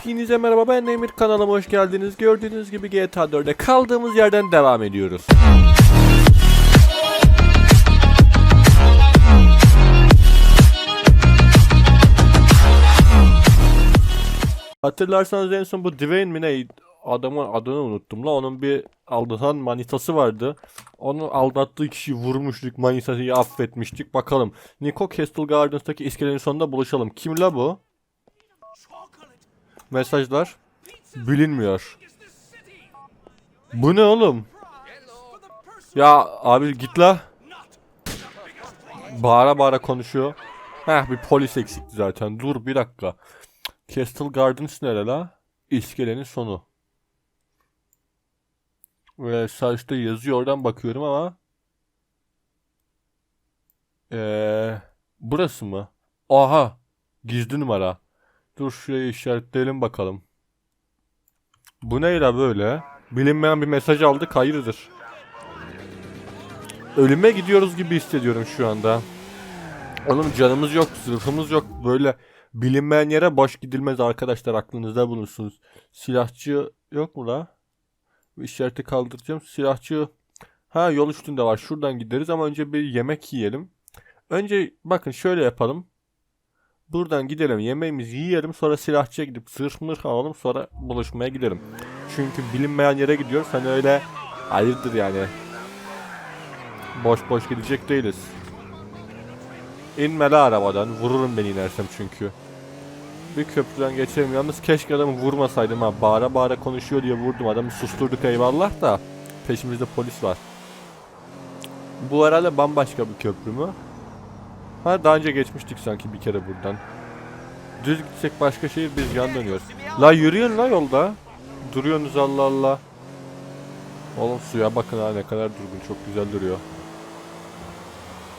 Hepinize merhaba ben Emir kanalıma hoş geldiniz. Gördüğünüz gibi GTA 4'e kaldığımız yerden devam ediyoruz. Hatırlarsanız en son bu Dwayne mi ne adamın adını unuttum la onun bir aldatan manitası vardı. Onu aldattığı kişiyi vurmuştuk manitasıyı affetmiştik bakalım. Nico Castle Gardens'taki iskelenin sonunda buluşalım. Kim la bu? Mesajlar bilinmiyor. Bu ne oğlum? Ya abi git la. Bağıra bağıra konuşuyor. Heh bir polis eksikti zaten. Dur bir dakika. Castle Gardens nere la? İskelenin sonu. Ve saçta yazıyor oradan bakıyorum ama. Eee burası mı? Aha gizli numara. Dur şurayı işaretleyelim bakalım. Bu ne la böyle? Bilinmeyen bir mesaj aldık hayırdır? Ölüme gidiyoruz gibi hissediyorum şu anda. Oğlum canımız yok, zırhımız yok. Böyle bilinmeyen yere boş gidilmez arkadaşlar aklınızda bulunsunuz. Silahçı yok mu la? İşareti kaldıracağım. Silahçı ha yol üstünde var. Şuradan gideriz ama önce bir yemek yiyelim. Önce bakın şöyle yapalım. Buradan gidelim yemeğimizi yiyelim sonra silahçıya gidip zırh mırh alalım sonra buluşmaya gidelim. Çünkü bilinmeyen yere gidiyoruz hani öyle hayırdır yani. Boş boş gidecek değiliz. İnme la arabadan vururum beni inersem çünkü. Bir köprüden geçelim yalnız keşke adamı vurmasaydım ha bağıra bağıra konuşuyor diye vurdum adamı susturduk eyvallah da peşimizde polis var. Bu herhalde bambaşka bir köprü mü? Ha daha önce geçmiştik sanki bir kere buradan. Düz gitsek başka şehir biz yan dönüyoruz. La yürüyün la yolda. Duruyorsunuz Allah Allah. Oğlum suya bakın ha ne kadar durgun çok güzel duruyor.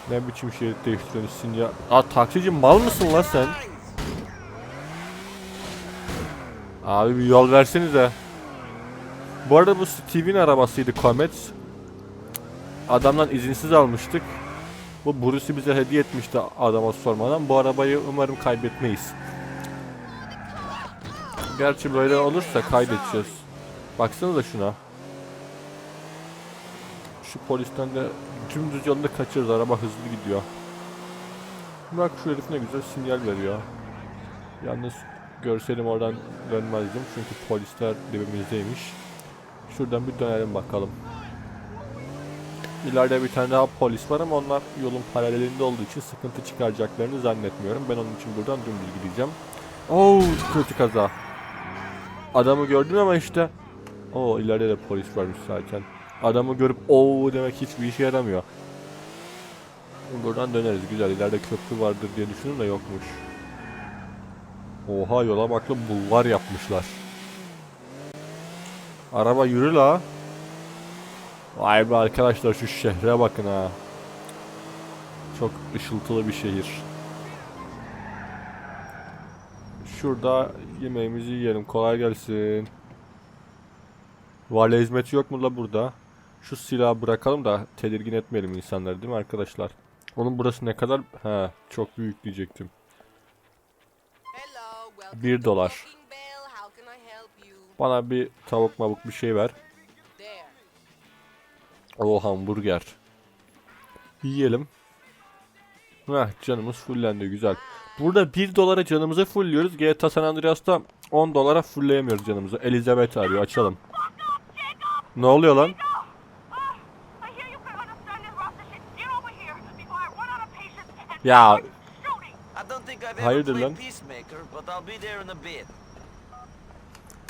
Ne biçim şerit değiştiriyorsun ya. Aa taksici mal mısın lan sen? Abi bir yol versenize. Bu arada bu Steve'in arabasıydı Comet. Adamdan izinsiz almıştık. Bu Bruce'u bize hediye etmişti adama sormadan. Bu arabayı umarım kaybetmeyiz. Gerçi böyle olursa kaydedeceğiz. Baksanıza şuna. Şu polisten de dümdüz yolda kaçırız. Araba hızlı gidiyor. Bak şu herif ne güzel sinyal veriyor. Yalnız görselim oradan dönmezdim. Çünkü polisler dibimizdeymiş. Şuradan bir dönelim bakalım. İleride bir tane daha polis var ama onlar yolun paralelinde olduğu için sıkıntı çıkaracaklarını zannetmiyorum. Ben onun için buradan dümdüz gideceğim. Oo kötü kaza. Adamı gördüm ama işte. Oo ileride de polis varmış zaten. Adamı görüp oo demek hiçbir işe yaramıyor. Buradan döneriz güzel. İleride köprü vardır diye düşündüm de yokmuş. Oha yola baklı bulvar yapmışlar. Araba yürü la. Vay be arkadaşlar şu şehre bakın ha. Çok ışıltılı bir şehir. Şurada yemeğimizi yiyelim. Kolay gelsin. Vale hizmeti yok mu la burada? Şu silahı bırakalım da tedirgin etmeyelim insanları değil mi arkadaşlar? Onun burası ne kadar? Ha, çok büyük diyecektim. Bir dolar. Bana bir tavuk mabuk bir şey ver. O hamburger. Yiyelim. Heh canımız fullendi güzel. Burada 1 dolara canımızı fullliyoruz. GTA San Andreas'ta 10 dolara fullleyemiyoruz canımızı. Elizabeth arıyor açalım. Ne oluyor lan? Ya Hayırdır lan?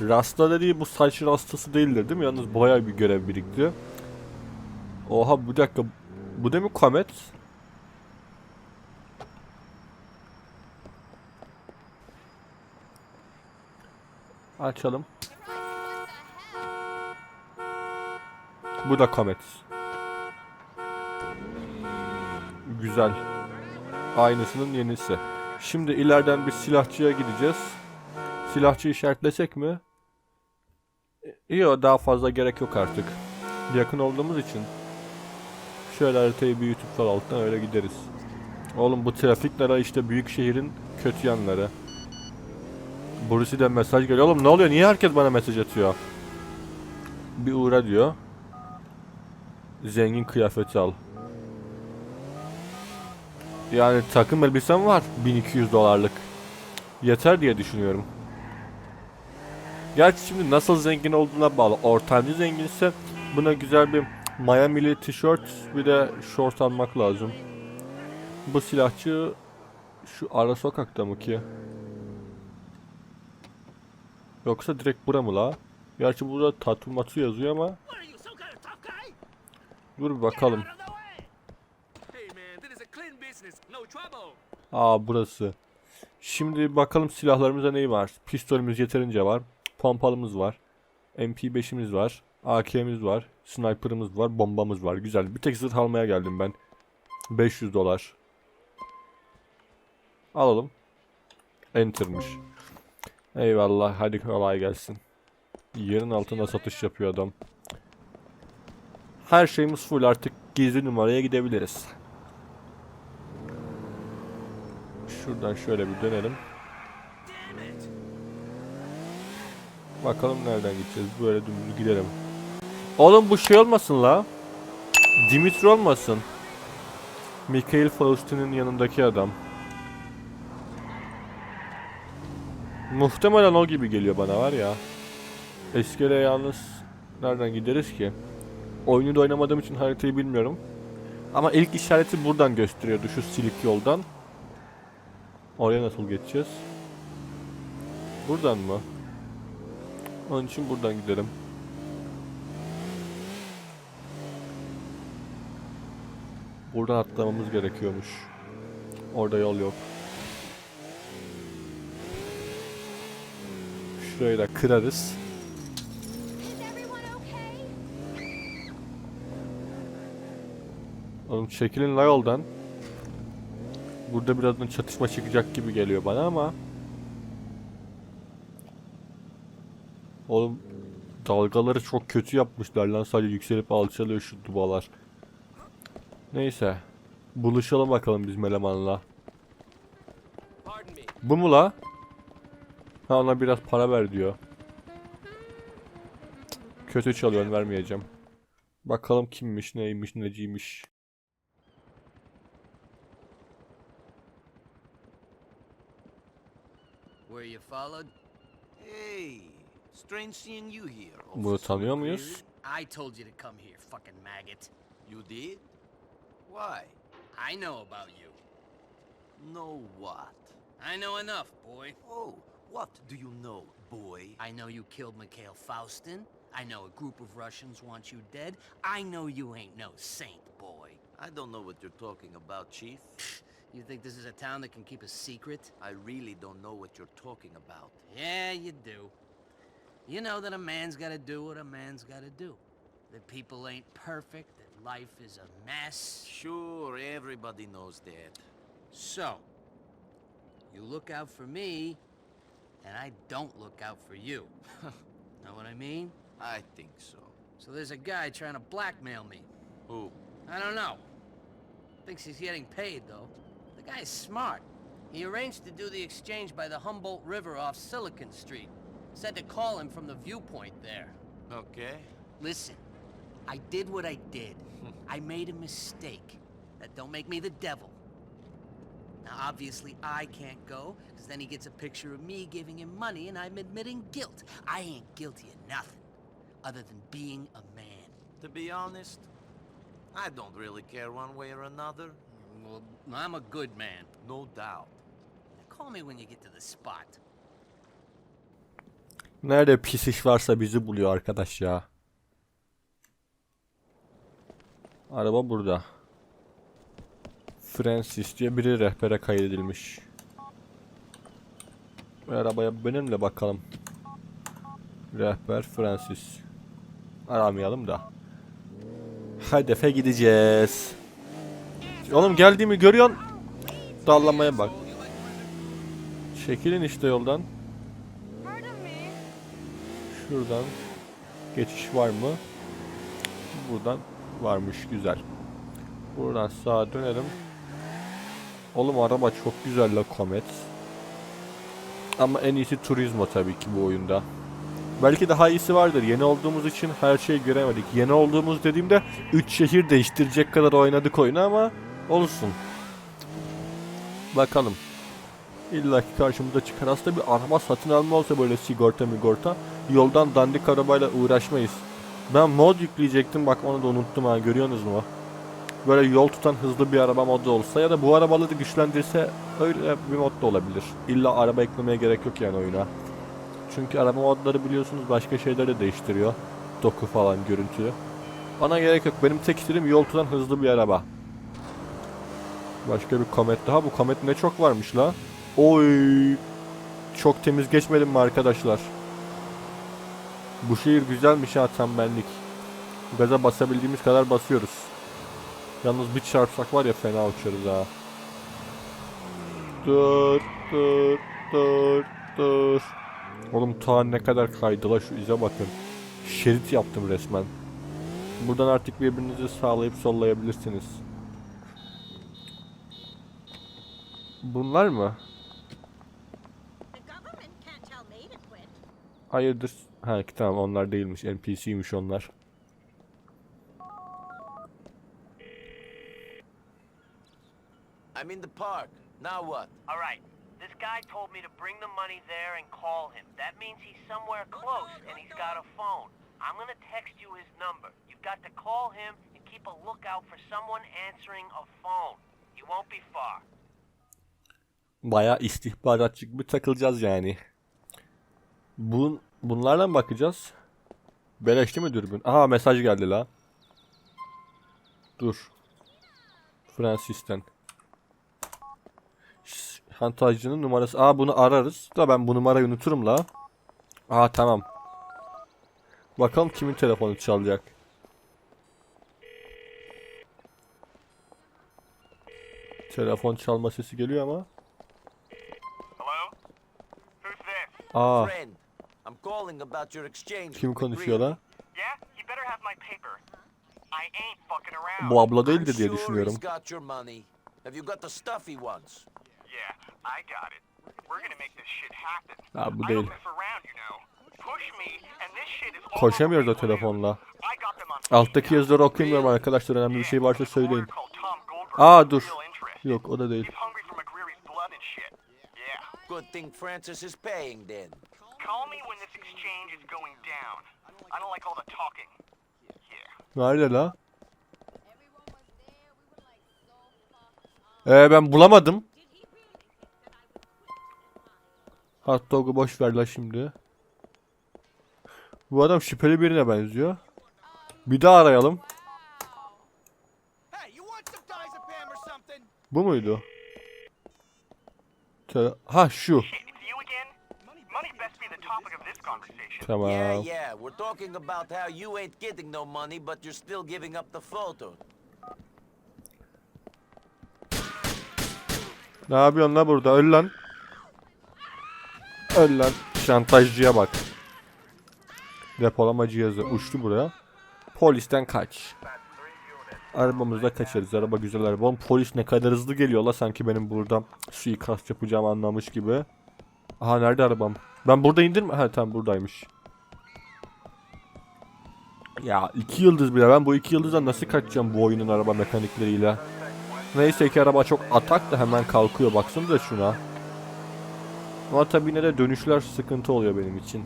Rasta dediği bu saç rastası değildir değil mi? Yalnız bayağı bir görev birikti. Oha bir dakika. Bu değil mi Comet? Açalım. Bu da Comet. Güzel. Aynısının yenisi. Şimdi ileriden bir silahçıya gideceğiz. Silahçı işaretlesek mi? Yok daha fazla gerek yok artık. Yakın olduğumuz için. Şöyle haritayı büyütüp sol alttan öyle gideriz. Oğlum bu trafikler işte büyük şehrin kötü yanları. Bruce'den mesaj geliyor. Oğlum ne oluyor? Niye herkes bana mesaj atıyor? Bir uğra diyor. Zengin kıyafeti al. Yani takım elbisem var. 1200 dolarlık. Yeter diye düşünüyorum. Gerçi şimdi nasıl zengin olduğuna bağlı. Ortancı zenginse buna güzel bir Miami'li tişört bir de şort almak lazım. Bu silahçı şu ara sokakta mı ki? Yoksa direkt bura mı la? Gerçi burada tatu matu yazıyor ama dur bakalım. Aa burası. Şimdi bakalım silahlarımızda neyi var? Pistolümüz yeterince var. Pompalımız var. MP5'imiz var. AK'miz var. Sniper'ımız var. Bombamız var. Güzel. Bir tek zırh almaya geldim ben. 500 dolar. Alalım. Enter'mış. Eyvallah. Hadi kolay gelsin. Yerin altında satış yapıyor adam. Her şeyimiz full artık gizli numaraya gidebiliriz. Şuradan şöyle bir dönelim. Bakalım nereden gideceğiz. Böyle dümdüz gidelim. Oğlum bu şey olmasın la. Dimitri olmasın. Mikhail Faustin'in yanındaki adam. Muhtemelen o gibi geliyor bana var ya. Eskere yalnız nereden gideriz ki? Oyunu da oynamadığım için haritayı bilmiyorum. Ama ilk işareti buradan gösteriyordu şu silik yoldan. Oraya nasıl geçeceğiz? Buradan mı? Onun için buradan gidelim. Buradan atlamamız gerekiyormuş. Orada yol yok. Şurayı da kırarız. Oğlum çekilin la yoldan. Burada birazdan çatışma çıkacak gibi geliyor bana ama. Oğlum dalgaları çok kötü yapmışlar lan sadece yükselip alçalıyor şu dubalar. Neyse. Buluşalım bakalım biz Meleman'la. Pardon me. Bu mu la? Ha ona biraz para ver diyor. Kötü çalıyorsun vermeyeceğim. Bakalım kimmiş neymiş neciymiş. Were you followed? Hey, strange seeing you here. Bunu tanıyor muyuz? I told you to come here, fucking maggot. You did? Why? I know about you. Know what? I know enough, boy. Oh, what do you know, boy? I know you killed Mikhail Faustin. I know a group of Russians want you dead. I know you ain't no saint, boy. I don't know what you're talking about, Chief. You think this is a town that can keep a secret? I really don't know what you're talking about. Yeah, you do. You know that a man's gotta do what a man's gotta do. That people ain't perfect, life is a mess. Sure, everybody knows that. So, you look out for me, and I don't look out for you. know what I mean? I think so. So there's a guy trying to blackmail me. Who? I don't know. Thinks he's getting paid, though. The guy's smart. He arranged to do the exchange by the Humboldt River off Silicon Street. Said to call him from the viewpoint there. Okay. Listen, I did what I did. Hmm. I made a mistake. That don't make me the devil. Now, obviously, I can't go, because then he gets a picture of me giving him money and I'm admitting guilt. I ain't guilty of nothing, other than being a man. To be honest, I don't really care one way or another. Well, I'm a good man. No doubt. Now, call me when you get to the spot. Nerede pis iş varsa bizi buluyor arkadaş ya. Araba burada. Francis diye biri rehbere kaydedilmiş. Arabaya benim de bakalım. Rehber Francis. Aramayalım da. Hedefe gideceğiz. Oğlum geldiğimi görüyorsun. Dallamaya bak. Çekilin işte yoldan. Şuradan geçiş var mı? Buradan varmış güzel. Buradan sağa dönelim. Oğlum araba çok güzel la Comet. Ama en iyisi Turismo tabii ki bu oyunda. Belki daha iyisi vardır. Yeni olduğumuz için her şeyi göremedik. Yeni olduğumuz dediğimde 3 şehir değiştirecek kadar oynadık oyunu ama olsun. Bakalım. İlla ki karşımıza çıkar. Aslında bir araba satın alma olsa böyle sigorta migorta yoldan dandik arabayla uğraşmayız. Ben mod yükleyecektim bak onu da unuttum ha görüyorsunuz mu? Böyle yol tutan hızlı bir araba modu olsa ya da bu arabaları güçlendirse öyle bir mod da olabilir. İlla araba eklemeye gerek yok yani oyuna. Çünkü araba modları biliyorsunuz başka şeyleri de değiştiriyor. Doku falan görüntü. Bana gerek yok. Benim tek istediğim yol tutan hızlı bir araba. Başka bir komet daha. Bu komet ne çok varmış la. Oy. Çok temiz geçmedim mi arkadaşlar? Bu şehir güzelmiş ha benlik. Gaza basabildiğimiz kadar basıyoruz. Yalnız bir çarpsak var ya fena uçarız ha. Dur dur dur dur. Oğlum ta ne kadar kaydı la şu ize bakın. Şerit yaptım resmen. Buradan artık birbirinizi sağlayıp sollayabilirsiniz. Bunlar mı? Hayırdır? Ha tamam onlar değilmiş. NPC'ymiş onlar. I'm in the park. Now what? All right. This guy told me to bring the money there and call him. That means he's somewhere close and he's got a phone. I'm gonna text you his number. You've got to call him and keep a lookout for someone answering a phone. He won't be far. Bayağı istihbaratçı gibi takılacağız yani. Bun, bunlarla mı bakacağız? Beleşti mi dürbün? Aha mesaj geldi la. Dur. Francis'ten. Şantajcının numarası. Aa bunu ararız. Da ben bu numarayı unuturum la. Aa tamam. Bakalım kimin telefonu çalacak. Telefon çalma sesi geliyor ama. Hello? Who's this? Aa Friend, calling about your exchange. kim konuşuyor McGreevy. la? Yeah? You better have my paper. I ain't fucking around. Bu abla I'm değildir diye düşünüyorum. got your money. Have you got the stuff he wants? Yeah, I got it. We're gonna make this shit happen. Ha bu I değil. don't mess around, you know. Push me, and this shit is all Koşamıyoruz o telefonla. Alttaki yazıları okuyamıyorum arkadaşlar. Önemli bir şey varsa söyleyin. Aa dur. Yok o da değil. Good thing Francis is paying then. Call me when this exchange is going down. I don't like all the talking. Yeah. Nerede la? Ee ben bulamadım. Hot dog'u boş ver la şimdi. Bu adam şüpheli birine benziyor. Bir daha arayalım. Bu muydu? Ha şu. Tamam. Yeah, yeah. We're talking about how you ain't getting no money, but you're still giving up the photo. Ne yapıyorsun la burada? Öl lan. Öl lan. Şantajcıya bak. Depolama cihazı uçtu buraya. Polisten kaç. Arabamızda kaçarız. Araba güzel araba. Oğlum polis ne kadar hızlı geliyor la sanki benim burada suikast yapacağım anlamış gibi. Aha nerede arabam? Ben burada indim mi? Ha tamam buradaymış. Ya iki yıldız bile. Ben bu iki yıldızdan nasıl kaçacağım bu oyunun araba mekanikleriyle? Neyse ki araba çok atak da hemen kalkıyor. Baksanıza şuna. Ama tabii yine de dönüşler sıkıntı oluyor benim için.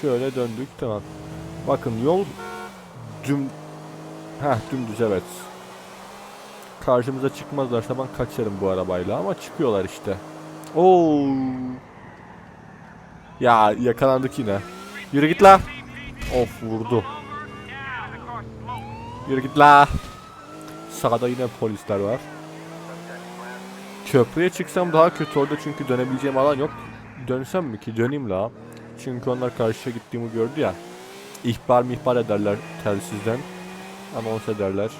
Şöyle döndük tamam. Bakın yol düm Heh dümdüz evet. Karşımıza çıkmazlarsa ben kaçarım bu arabayla ama çıkıyorlar işte. Oo. Ya yakalandık yine. Yürü git la. Of vurdu. Yürü git la. Sağda yine polisler var. Köprüye çıksam daha kötü orada çünkü dönebileceğim alan yok. Dönsem mi ki? Döneyim la. Çünkü onlar karşıya gittiğimi gördü ya. İhbar mihbar ederler telsizden. Anons ederler.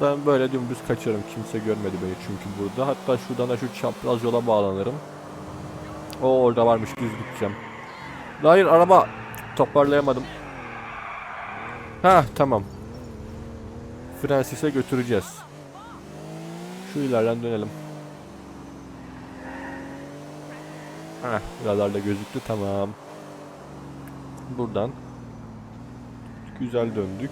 Ben böyle dümdüz kaçarım. Kimse görmedi beni çünkü burada. Hatta şuradan da şu çapraz yola bağlanırım. O orada varmış düz gideceğim. Hayır araba toparlayamadım. Ha tamam. Francis'e götüreceğiz. Şu ileriden dönelim. Heh, radarda gözüktü tamam. Buradan. Güzel döndük.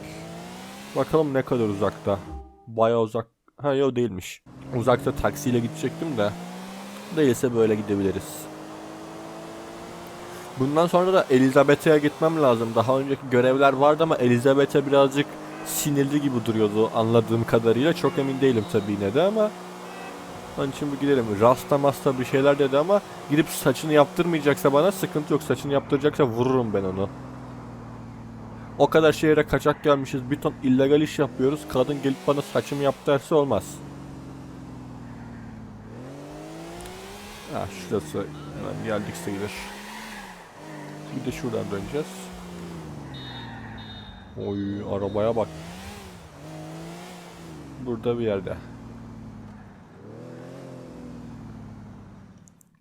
Bakalım ne kadar uzakta. Baya uzak. Ha yok değilmiş. Uzakta taksiyle gidecektim de. Değilse böyle gidebiliriz. Bundan sonra da Elizabeth'e gitmem lazım. Daha önceki görevler vardı ama Elizabeth'e birazcık sinirli gibi duruyordu anladığım kadarıyla. Çok emin değilim tabii yine de ama onun için bir gidelim. Rasta masta bir şeyler dedi ama gidip saçını yaptırmayacaksa bana sıkıntı yok. Saçını yaptıracaksa vururum ben onu. O kadar şehre kaçak gelmişiz. Bir ton illegal iş yapıyoruz. Kadın gelip bana saçımı yap derse olmaz. Ha şurası. Hemen geldik sayılır. Bir de şuradan döneceğiz. Oy arabaya bak. Burada bir yerde.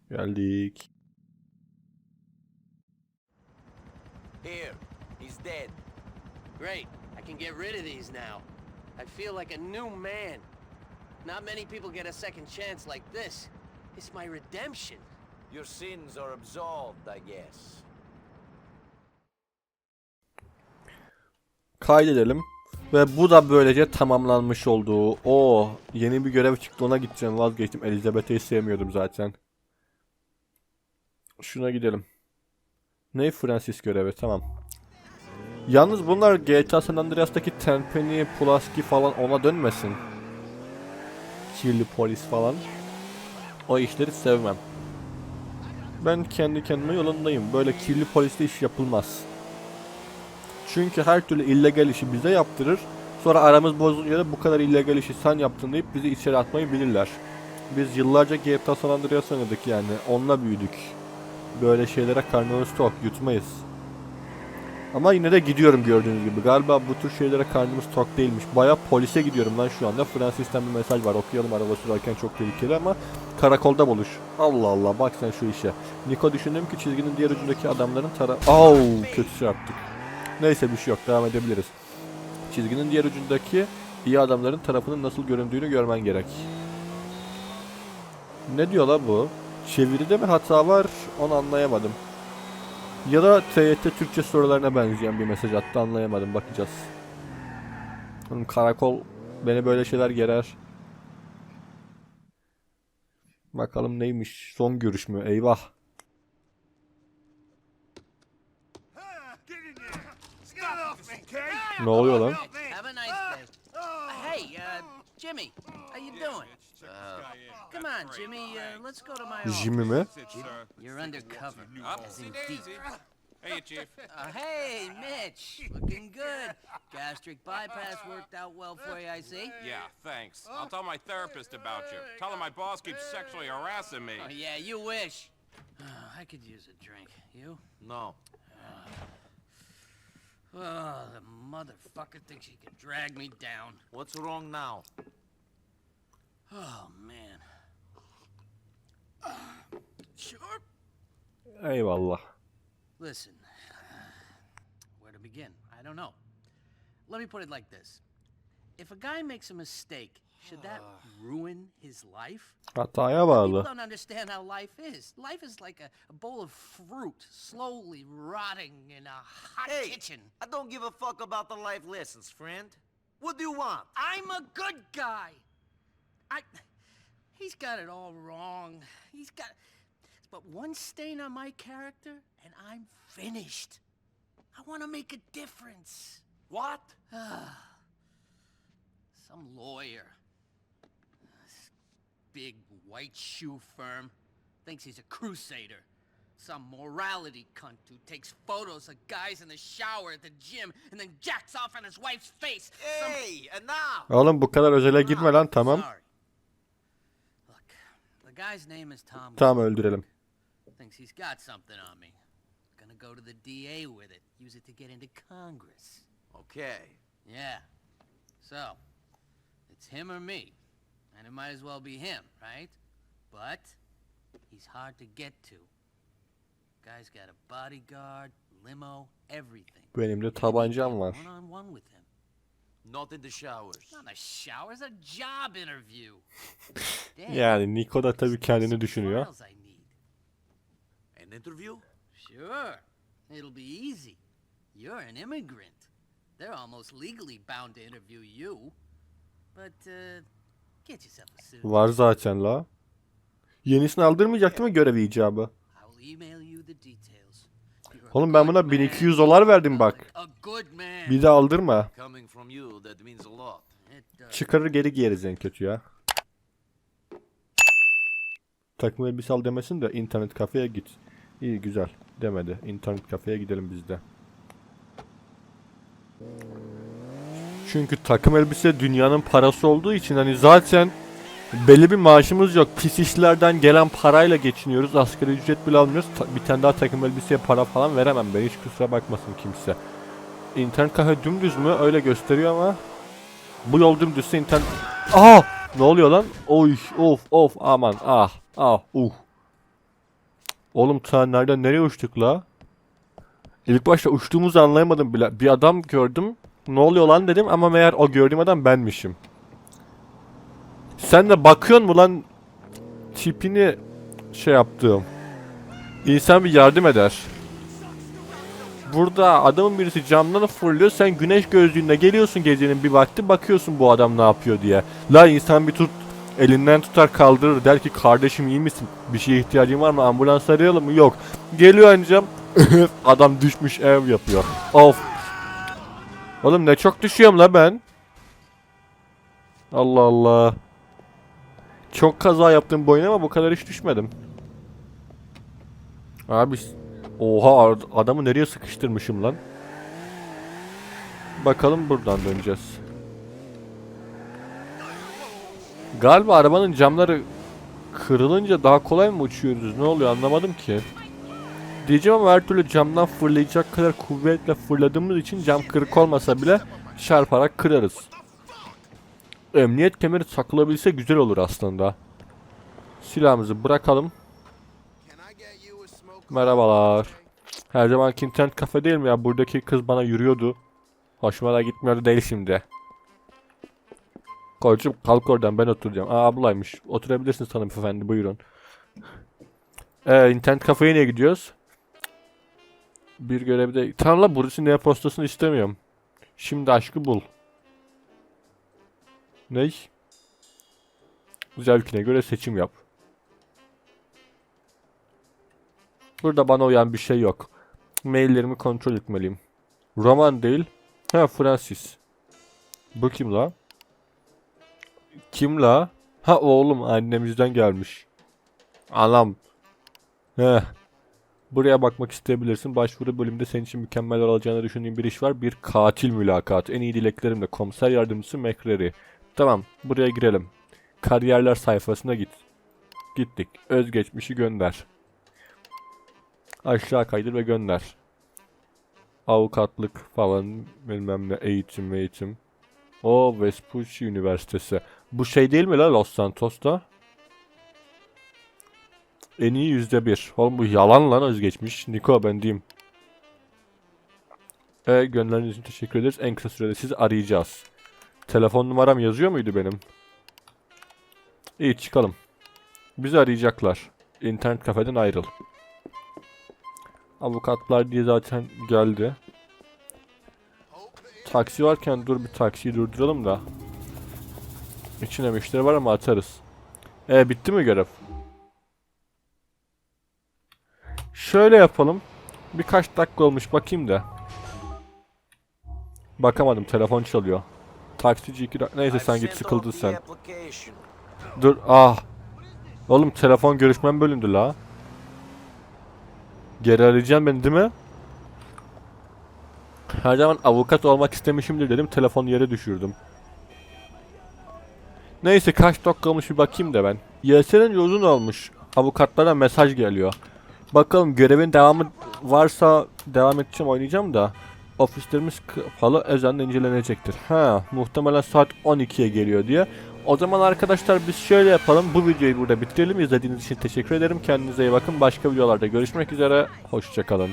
Geldik. Here, he's dead. Great. I can get rid of these now. I feel like a new man. Not many people get a second chance like this. It's my redemption. Your sins are absolved, I guess. Kaydedelim. Ve bu da böylece tamamlanmış oldu. O yeni bir görev çıktı ona gideceğim vazgeçtim. Elizabeth'i sevmiyordum zaten. Şuna gidelim. Ne Francis görevi tamam. Yalnız bunlar GTA San Andreas'taki Tenpenny, Pulaski falan ona dönmesin. Kirli polis falan. O işleri sevmem. Ben kendi kendime yolundayım. Böyle kirli polisle iş yapılmaz. Çünkü her türlü illegal işi bize yaptırır. Sonra aramız bozulunca da bu kadar illegal işi sen yaptın deyip bizi içeri atmayı bilirler. Biz yıllarca GTA San Andreas oynadık yani. Onunla büyüdük. Böyle şeylere karnımız tok, yutmayız. Ama yine de gidiyorum gördüğünüz gibi. Galiba bu tür şeylere karnımız tok değilmiş. Baya polise gidiyorum lan şu anda. Fransız'tan bir mesaj var. Okuyalım araba sürerken çok tehlikeli ama karakolda buluş. Allah Allah bak sen şu işe. Niko düşündüm ki çizginin diğer ucundaki adamların tara... Au kötü şey yaptık. Neyse bir şey yok devam edebiliriz. Çizginin diğer ucundaki iyi adamların tarafının nasıl göründüğünü görmen gerek. Ne diyor la bu? Çeviride mi hata var onu anlayamadım. Ya da TYT Türkçe sorularına benzeyen bir mesaj attı anlayamadım bakacağız. Oğlum karakol beni böyle şeyler gerer. Bakalım neymiş son görüş mü eyvah. Ne oluyor lan? Uh, Jimmy, how you doing? Uh, come on, Jimmy, uh, let's go to my office. Jimmy mi? You're undercover, as in deep. Hey, Chief. Uh, hey, Mitch, looking good. Gastric bypass worked out well for you, I see. Yeah, thanks. I'll tell my therapist about you. Tell him my boss keeps sexually harassing me. Oh, yeah, you wish. I could use a drink. You? No. Oh, the motherfucker thinks he can drag me down. What's wrong now? Oh, man. Sure. Eyvallah. Listen, where to begin? I don't know. Let me put it like this. If a guy makes a mistake, should that ruin his life? Hataya People don't understand how life is. Life is like a, a bowl of fruit slowly rotting in a hot Hey, kitchen. I don't give a fuck about the life lessons, friend. What do you want? I'm a good guy. I. He's got it all wrong. He's got. But one stain on my character, and I'm finished. I want to make a difference. What? Some lawyer. This big white shoe firm thinks he's a crusader. Some morality cunt who takes photos of guys in the shower at the gym and then jacks off on his wife's face. Some Hey, enough! Oğlum bu kadar özele girme lan ah, tamam. Sorry. Look, the guy's name is Tom. Tamam öldürelim. Thinks he's got something on me. Gonna go to the DA with it. Use it to get into Congress. Okay. Yeah. So, it's him or me. And it might as well be him, right? But he's hard to get to. Guy's got a bodyguard, limo, everything. Benim de tabancam var. One on one with him. Not in the showers. Not a shower, it's a job interview. Damn. Yani Niko da tabii kendini düşünüyor. need. interview? Sure. It'll be easy. You're an immigrant. They're almost legally bound to interview you. But, uh, get yourself a suit. Var zaten la. Yenisini aldırmayacak değil mi görev icabı? I will email you the details. You're a Oğlum ben buna man, 1200 dolar verdim bak. Bir de aldırma. Çıkarır geri giyeriz en kötü ya. Takım elbise al demesin de internet kafeye git. İyi güzel demedi. İnternet kafeye gidelim biz de. Çünkü takım elbise dünyanın parası olduğu için hani zaten belli bir maaşımız yok. Pis işlerden gelen parayla geçiniyoruz. Asgari ücret bile almıyoruz. Bir tane daha takım elbiseye para falan veremem ben. Hiç kusura bakmasın kimse. İnternet kafe dümdüz mü? Öyle gösteriyor ama bu yol dümdüzse internet... Aa! Ne oluyor lan? Oy, of, of, aman, ah, ah, uh. Oğlum ta nereden nereye uçtuk la? İlk başta uçtuğumuzu anlayamadım bile. Bir adam gördüm. Ne oluyor lan dedim ama meğer o gördüğüm adam benmişim. Sen de bakıyorsun mu lan tipini şey yaptığım. İnsan bir yardım eder. Burada adamın birisi camdan fırlıyor. Sen güneş gözlüğünde geliyorsun gecenin bir vakti bakıyorsun bu adam ne yapıyor diye. La insan bir tut elinden tutar kaldırır der ki kardeşim iyi misin? Bir şeye ihtiyacın var mı? Ambulans arayalım mı? Yok. Geliyor ancam adam düşmüş ev yapıyor. Of. Oğlum ne çok düşüyorum la ben. Allah Allah. Çok kaza yaptım bu oyuna ama bu kadar hiç düşmedim. Abi Oha adamı nereye sıkıştırmışım lan? Bakalım buradan döneceğiz. Galiba arabanın camları kırılınca daha kolay mı uçuyoruz? Ne oluyor anlamadım ki. Diyeceğim ama her türlü camdan fırlayacak kadar kuvvetle fırladığımız için cam kırık olmasa bile çarparak kırarız. Emniyet kemeri takılabilse güzel olur aslında. Silahımızı bırakalım. Merhabalar. Her zamanki internet kafe değil mi ya? Buradaki kız bana yürüyordu. Hoşuma da gitmiyordu değil şimdi. Koçum kalk oradan ben oturacağım. Aa ablaymış. Oturabilirsiniz hanımefendi buyurun. Ee, internet kafeye niye gidiyoruz? Bir görevde... Tamam la burası ne postasını istemiyorum. Şimdi aşkı bul. Ney? Zevkine göre seçim yap. Burada bana uyan bir şey yok. Maillerimi kontrol etmeliyim. Roman değil. Ha Francis. Bu kim la? Kim la? Ha oğlum annemizden gelmiş. Anam. Heh. Buraya bakmak isteyebilirsin. Başvuru bölümünde senin için mükemmel olacağını düşündüğüm bir iş var. Bir katil mülakatı. En iyi dileklerimle komiser yardımcısı McCreary. Tamam buraya girelim. Kariyerler sayfasına git. Gittik. Özgeçmişi gönder. Aşağı kaydır ve gönder. Avukatlık falan bilmem ne eğitim eğitim. O Vespucci Üniversitesi. Bu şey değil mi la Los Santos'ta? En iyi yüzde bir. Oğlum bu yalan lan özgeçmiş. Niko ben diyeyim. E gönderdiğiniz için teşekkür ederiz. En kısa sürede sizi arayacağız. Telefon numaram yazıyor muydu benim? İyi çıkalım. Bizi arayacaklar. İnternet kafeden ayrıl. Avukatlar diye zaten geldi. Taksi varken dur bir taksiyi durduralım da. İçine müşteri var ama atarız. E bitti mi görev? Şöyle yapalım. Birkaç dakika olmuş bakayım da. Bakamadım telefon çalıyor. Taksici iki dak- Neyse sen git sıkıldın sen. Dur ah. Oğlum telefon görüşmem bölündü la. Geri arayacaksın beni değil mi? Her zaman avukat olmak istemişimdir dedim. Telefonu yere düşürdüm. Neyse kaç dakika olmuş bir bakayım da ben. YS'nin uzun olmuş. Avukatlara mesaj geliyor. Bakalım görevin devamı varsa devam edeceğim oynayacağım da. Ofislerimiz kapalı özenle incelenecektir. Ha muhtemelen saat 12'ye geliyor diye. O zaman arkadaşlar biz şöyle yapalım. Bu videoyu burada bitirelim. İzlediğiniz için teşekkür ederim. Kendinize iyi bakın. Başka videolarda görüşmek üzere. Hoşçakalın.